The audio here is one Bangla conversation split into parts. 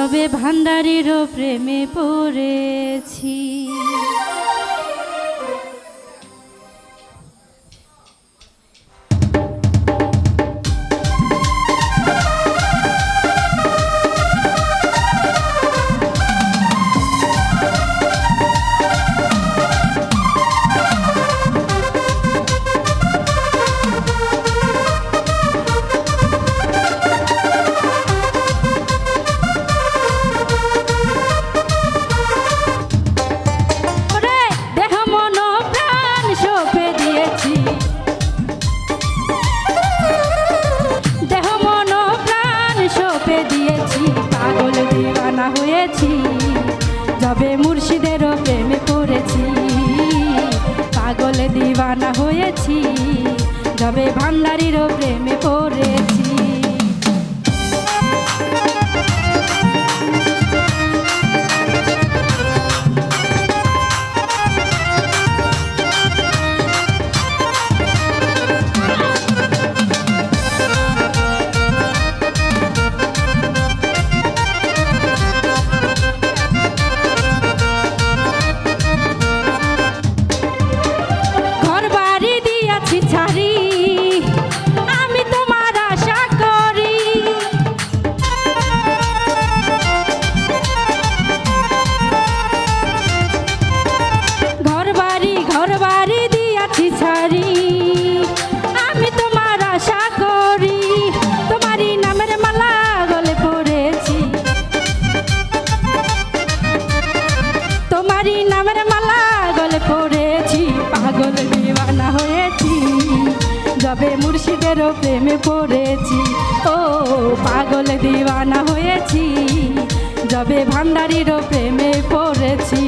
যবে ভান্ডারেরও প্রেমে পড়েছি। যবে মুর্শিদেরও প্রেমে পড়েছি। পাগলে দিবানা হয়েছি তবে ভান্ডারিরও প্রেমে পড়েছি। যবে মুর্শিদেরও প্রেমে পড়েছি। ও পাগল দিওয়ানা হয়েছি। যবে ভান্ডারিরও প্রেমে পড়েছি।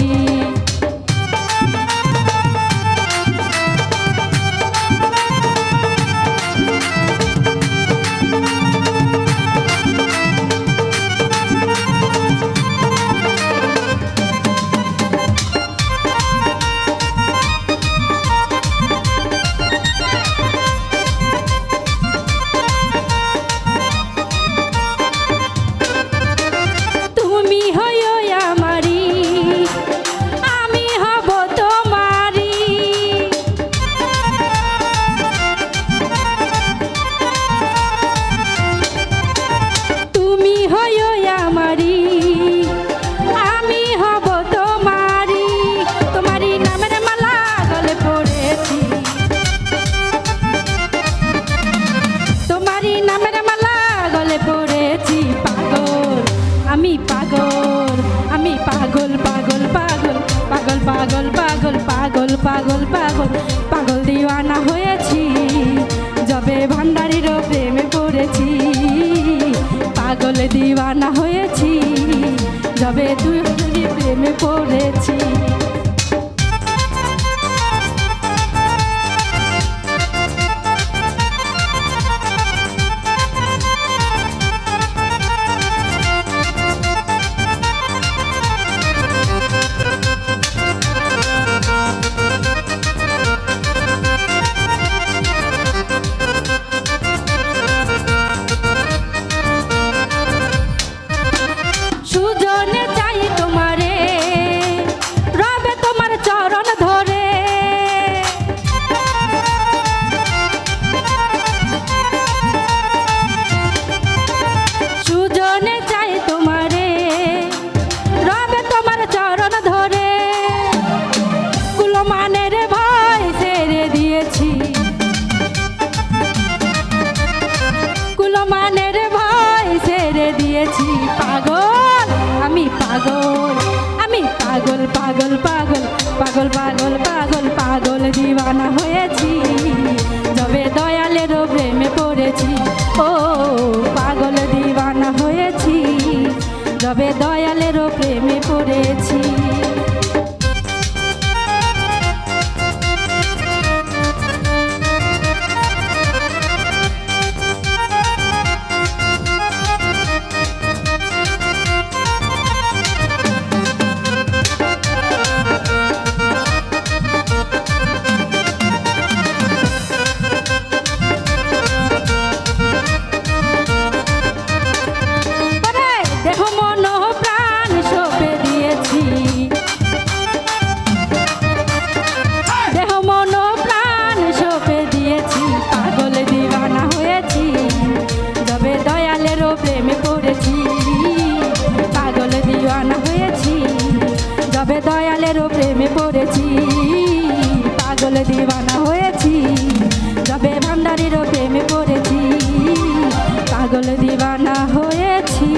পাগল পাগল দিওয়ানা হয়েছি। যবে ভান্ডারির প্রেমে পড়েছি। পাগল দিওয়ানা হয়েছি। যবে তুই প্রেমে পড়েছি। পাগল, আমি পাগল পাগল পাগল পাগল পাগল পাগল পাগল দিওয়ানা হয়েছি। তবে দয়ালের প্রেমে পড়েছি, ও পাগল দিওয়ানা হয়েছি। তবে দয়ালের প্রেমে পড়েছি পড়েছি পাগল দিওয়ানা হয়েছি, যবে ভান্ডারিরও প্রেমে পড়েছি পাগল দিওয়ানা হয়েছি,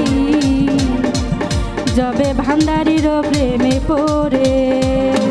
যবে ভান্ডারিরও প্রেমে পড়েছি